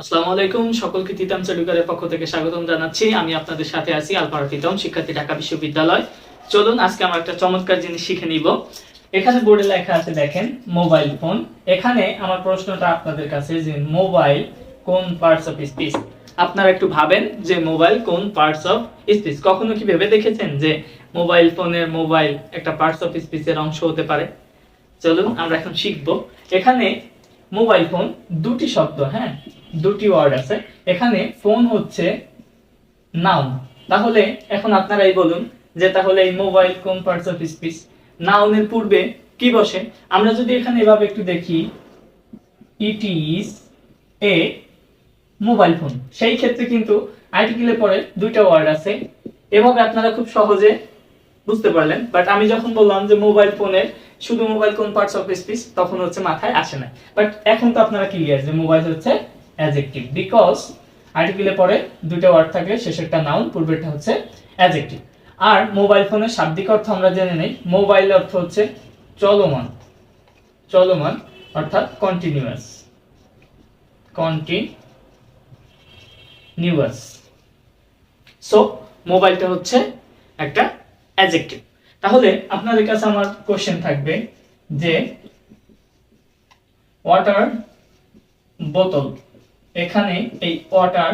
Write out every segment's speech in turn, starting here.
আসসালামু আলাইকুম, সকলকে তিতাম সেডুকারের পক্ষ থেকে স্বাগতম জানাচ্ছি। আমি আপনাদের সাথে আছি আলপাড়া প্রীতম শিক্ষার্থী, ঢাকা বিশ্ববিদ্যালয়। চলুন, আজকে আমরা একটা চমৎকার জিনিস শিখে নিব। এখানে বোর্ডে লেখা আছে, দেখেন, মোবাইল ফোন। এখানে আমার প্রশ্নটা আপনাদের কাছে যে, মোবাইল কোন পার্টস অফ স্পিচ আপনারা একটু ভাবেন যে, মোবাইল কোন পার্টস অফ স্পিচ কখনো কি ভেবে দেখেছেন যে, মোবাইল ফোনের মোবাইল একটা পার্টস অফ স্পিচের অংশ হতে পারে? চলুন, আমরা এখন শিখব। এখানে মোবাইল ফোন দুটি শব্দ হ্যাঁ? দুটি ওয়ার্ড আছে। এখানে ফোন হচ্ছে নাউন তাহলে এখন আপনারাই বলুন যে তাহলে এই মোবাইল কোন পার্টস অফ স্পিচ নাউনের পূর্বে কি বসে? আমরা যদি এখানে এভাবে একটু দেখি it is a mobile phone সেই ক্ষেত্রে কিন্তু আর্টিকেলে পরে দুইটা ওয়ার্ড আছে। এভাবে আপনারা খুব সহজে বুঝতে পারলেন। বাট আমি যখন বললাম যে মোবাইল ফোনের শুধু মোবাইল কোন পার্টস অফ স্পিচ তখন হচ্ছে মাথায় আসে না বাট এখন তো আপনারা ক্লিয়ার যে মোবাইল হচ্ছে অ্যাজেক্টিভ বিকজ আর্টিকেলে পরে দুটো ওয়ার্ড থাকলে শেষেরটা নাউন পূর্বেরটা হচ্ছে অ্যাজেক্টিভ আর মোবাইল ফোনের শাব্দিক অর্থ আমরা জেনে নেই মোবাইল অর্থ হচ্ছে চলমান চলমান, অর্থাৎ কন্টিনিউয়াস কন্টিনিউয়াস সো মোবাইলটা হচ্ছে একটা অ্যাজেক্টিভ তাহলে আপনাদের কাছে আমার কোশ্চেন থাকবে যে ওয়াটার বোতল এখানে এই ওয়াটার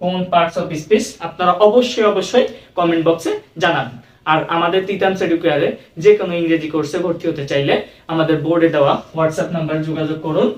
কোন পার্টস অফ স্পিচ আপনারা অবশ্যই অবশ্যই কমেন্ট বক্সে জানান। আর আমাদের তিতাম এডুকেয়ারে যে কোনো ইংরেজি কোর্সে ভর্তি হতে চাইলে আমাদের বোর্ডে দেওয়া হোয়াটসঅ্যাপ নাম্বার যোগাযোগ করুন।